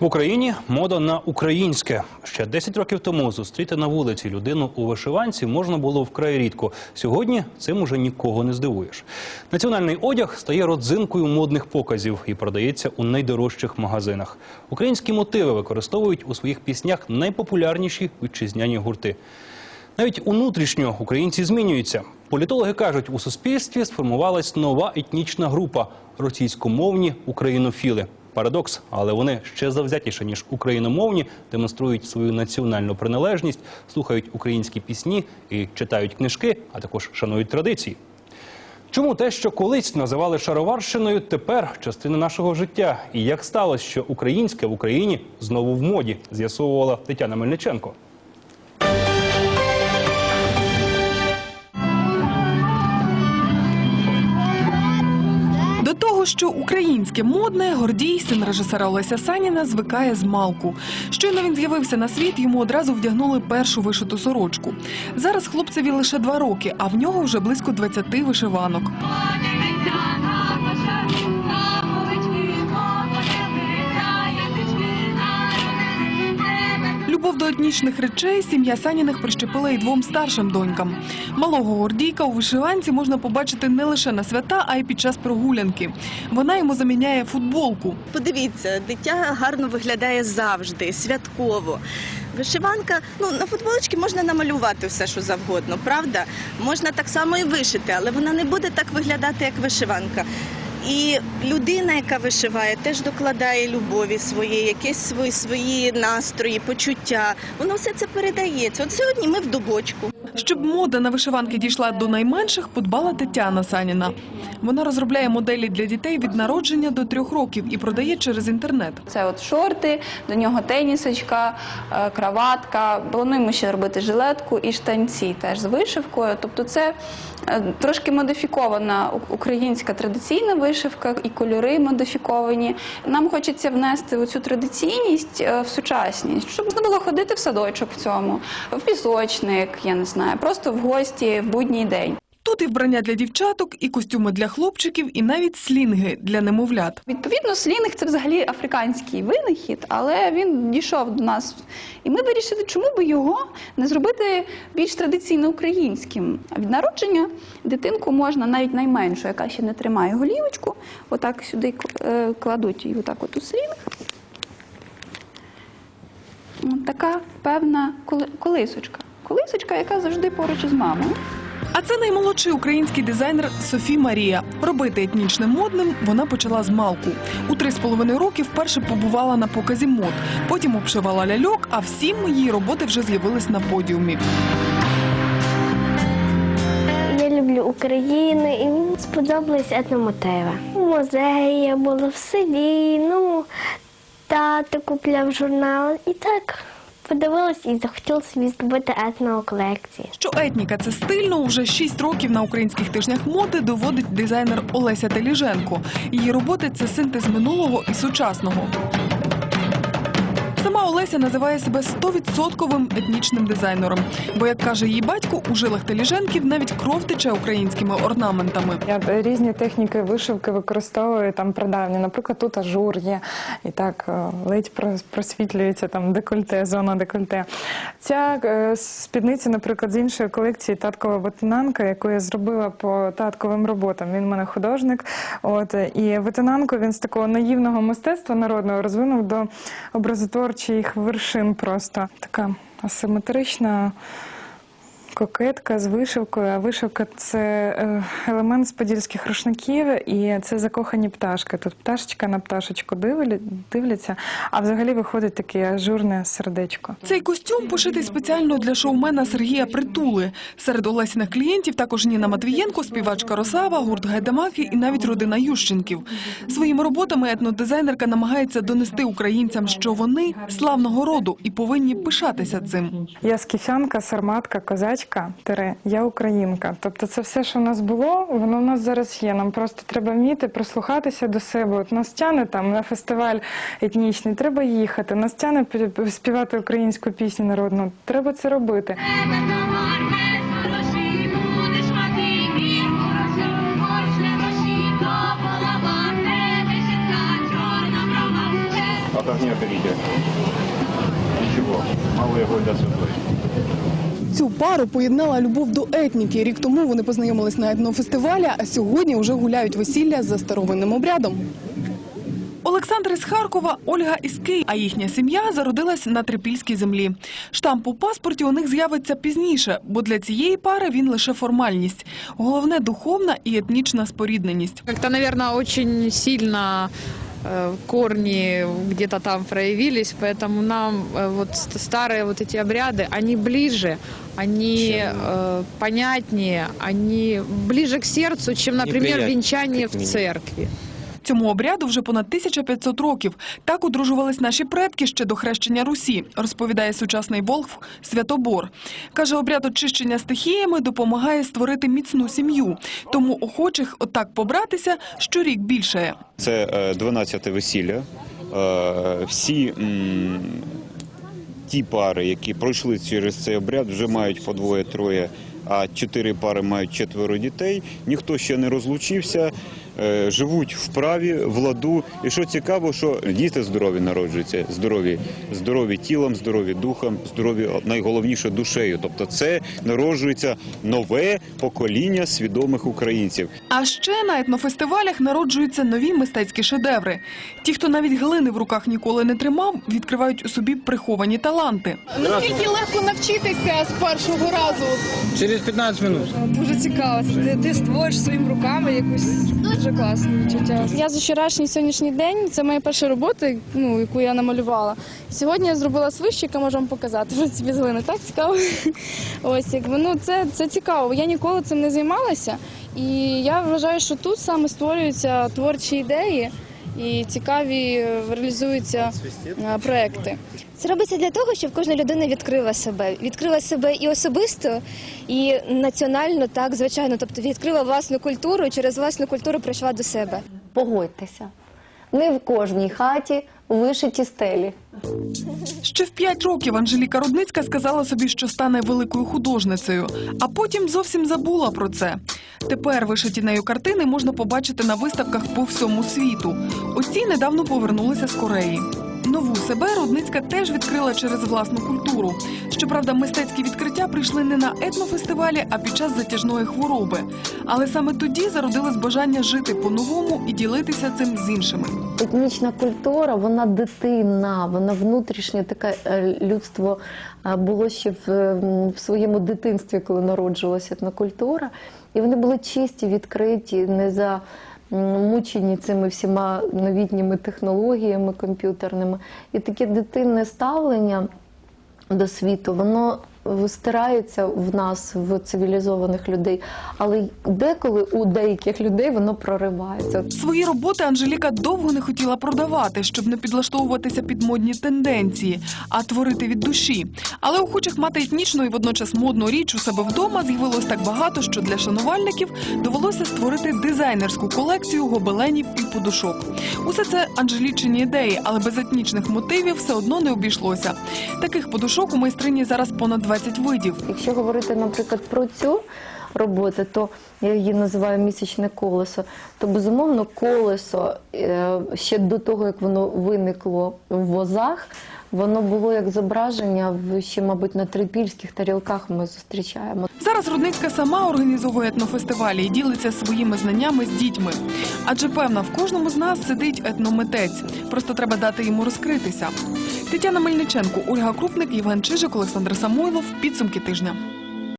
В Україні мода на українське. Ще 10 років тому зустріти на вулиці людину у вишиванці можна було вкрай рідко. Сьогодні цим уже нікого не здивуєш. Національний одяг стає родзинкою модних показів і продається у найдорожчих магазинах. Українські мотиви використовують у своїх піснях найпопулярніші вітчизняні гурти. Навіть внутрішньо українці змінюються. Політологи кажуть, у суспільстві сформувалась нова етнічна група російськомовні українофіли. Парадокс, але вони ще завзятіше ніж україномовні, демонструють свою національну приналежність, слухають українські пісні і читають книжки, а також шанують традиції. Чому те, що колись називали шароварщиною, тепер частина нашого життя? І як сталося, що українське в Україні знову в моді, з'ясовувала Тетяна Мельниченко. Що українське модне, Гордій, син режисера Олеся Саніна, звикає з малку. Щойно він з'явився на світ, йому одразу вдягнули першу вишиту сорочку. Зараз хлопцеві лише два роки, а в нього вже близько 20 вишиванок. Любов до етнічних речей сім'я Саніних прищепила і двом старшим донькам. Малого Гордійка у вишиванці можна побачити не лише на свята, а й під час прогулянки. Вона йому заміняє футболку. Подивіться, дитя гарно виглядає завжди, святково. Вишиванка, ну на футболочці можна намалювати все, що завгодно, правда? Можна так само і вишити, але вона не буде так виглядати, як вишиванка. І людина, яка вишиває, теж докладає любові своєї, якісь свої, свої настрої, почуття. Воно все це передається. От сьогодні ми в дубочку. Щоб мода на вишиванки дійшла до найменших, подбала Тетяна Саніна. Вона розробляє моделі для дітей від народження до трьох років і продає через інтернет. Це от шорти, до нього тенісочка, е, краватка. Плануємо ще робити жилетку і штанці теж з вишивкою. Тобто це е, трошки модифікована українська традиційна вишивка і кольори модифіковані. Нам хочеться внести оцю традиційність е, в сучасність, щоб можна було ходити в садочок в цьому, в пісочник, я не знаю, просто в гості в будній день. Тут і вбрання для дівчаток, і костюми для хлопчиків, і навіть слінги для немовлят. Відповідно, слінг це взагалі африканський винахід, але він дійшов до нас. І ми вирішили, чому би його не зробити більш традиційно українським. А від народження дитинку можна навіть найменшу, яка ще не тримає голівочку, отак сюди е, кладуть і отак от у слінг. Така певна колисочка. Колисочка, яка завжди поруч із мамою. А це наймолодший український дизайнер Софі Марія. Робити етнічним модним вона почала з малку. У три з половиною роки вперше побувала на показі мод. Потім обшивала ляльок, а всі її роботи вже з'явились на подіумі. Я люблю Україну і мені сподобались етномотиви. У музеї я була в селі, ну, тато купляв журнал і так подивилась і захотіла собі здобути етноколекції. Що етніка це стильно, уже 6 років на українських тижнях моди доводить дизайнер Олеся Теліженко. Її роботи це синтез минулого і сучасного. Сама Олеся називає себе стовідсотковим етнічним дизайнером. Бо, як каже її батько, у жилах Теліженків навіть кров тече українськими орнаментами. Я різні техніки вишивки використовую там прадавні. Наприклад, тут ажур є, і так е, ледь просвітлюється там декольте, зона декольте. Ця е, спідниця, наприклад, з іншої колекції таткова ботинанка, яку я зробила по татковим роботам. Він в мене художник. От і ветенанку він з такого наївного мистецтва народного розвинув до образотворчих вершин. Просто така асиметрична. Кокетка з вишивкою. А вишивка це е, елемент з подільських рушників, і це закохані пташки. Тут пташечка на пташечку дивляться, а взагалі виходить таке ажурне сердечко. Цей костюм пошитий спеціально для шоумена Сергія Притули. Серед Олесіних клієнтів також Ніна Матвієнко, співачка Росава, гурт Гайдамаки і навіть родина Ющенків. Своїми роботами етнодизайнерка намагається донести українцям, що вони славного роду і повинні пишатися цим. Я скіфянка, сарматка, козачка, тире, я українка. Тобто це все, що в нас було, воно в нас зараз є. Нам просто треба вміти прислухатися до себе. От нас тяне там на фестиваль етнічний, треба їхати. Нас тяне пі- співати українську пісню народну. Треба це робити. От огня берите. Ничего, мало его для святой. Цю пару поєднала любов до етніки. Рік тому вони познайомились на етнофестивалі, а сьогодні вже гуляють весілля за старовинним обрядом. Олександр із Харкова, Ольга із Києва, а їхня сім'я зародилась на трипільській землі. Штамп у паспорті у них з'явиться пізніше, бо для цієї пари він лише формальність. Головне – духовна і етнічна спорідненість. Как-то, наверное, очень сильно корни где-то там проявились, поэтому нам э, вот ст- старые вот эти обряды, они ближе, они э, понятнее, они ближе к сердцу, чем, например, приятнее, венчание в как минимум. церкви. Цьому обряду вже понад 1500 років. Так одружувались наші предки ще до хрещення Русі, розповідає сучасний Волхв Святобор. Каже, обряд очищення стихіями допомагає створити міцну сім'ю. Тому охочих отак побратися щорік більшає. Це 12 весілля. Е, Всі ті пари, які пройшли через цей обряд, вже мають по двоє-троє, а чотири пари мають четверо дітей. Ніхто ще не розлучився, е, живуть в праві, в ладу. І що цікаво, що діти здорові народжуються, здорові, здорові тілом, здорові духом, здорові найголовніше душею. Тобто, це народжується нове покоління свідомих українців. А ще на етнофестивалях народжуються нові мистецькі шедеври. Ті, хто навіть глини в руках ніколи не тримав, відкривають у собі приховані таланти. Наскільки легко навчитися з першого разу? Через 15 минут. Дуже цікаво. Ти, ти створиш своїми руками якусь дуже класне відчуття. Я за вчорашній сьогоднішній день. Це моя перша робота, ну яку я намалювала. Сьогодні я зробила свищика, можу вам показати. В ці з глини так цікаво. Ось якби ну це, це цікаво. Я ніколи цим не займалася, і я вважаю, що тут саме створюються творчі ідеї і цікаві е, реалізуються е, проекти. Це робиться для того, щоб кожна людина відкрила себе. Відкрила себе і особисто, і національно, так, звичайно. Тобто відкрила власну культуру і через власну культуру прийшла до себе. Погодьтеся, не в кожній хаті вишиті стелі. Ще в п'ять років Анжеліка Рудницька сказала собі, що стане великою художницею, а потім зовсім забула про це. Тепер вишиті нею картини можна побачити на виставках по всьому світу. Оці недавно повернулися з Кореї. Нову себе Рудницька теж відкрила через власну культуру. Щоправда, мистецькі відкриття прийшли не на етнофестивалі, а під час затяжної хвороби. Але саме тоді зародилось бажання жити по-новому і ділитися цим з іншими. Етнічна культура, вона дитина, вона внутрішнє таке людство е, було ще в, в своєму дитинстві, коли народжувалася етнокультура. І вони були чисті, відкриті, не за мучені цими всіма новітніми технологіями комп'ютерними. І таке дитинне ставлення до світу, воно стирається в нас, в цивілізованих людей, але деколи у деяких людей воно проривається. Свої роботи Анжеліка довго не хотіла продавати, щоб не підлаштовуватися під модні тенденції, а творити від душі. Але охочих мати етнічну і водночас модну річ у себе вдома з'явилось так багато, що для шанувальників довелося створити дизайнерську колекцію гобеленів і подушок. Усе це Анжелічині ідеї, але без етнічних мотивів все одно не обійшлося. Таких подушок у майстрині зараз понад 20 видів. Якщо говорити, наприклад, про цю роботу, то я її називаю місячне колесо. То безумовно колесо е, ще до того, як воно виникло в возах, воно було як зображення в ще, мабуть, на трипільських тарілках ми зустрічаємо. Зараз Рудницька сама організовує етнофестивалі і ділиться своїми знаннями з дітьми. Адже певна, в кожному з нас сидить етномитець. Просто треба дати йому розкритися. Тетяна Мельниченко, Ольга Крупник, Євген Чижик, Олександр Самойлов. Підсумки тижня.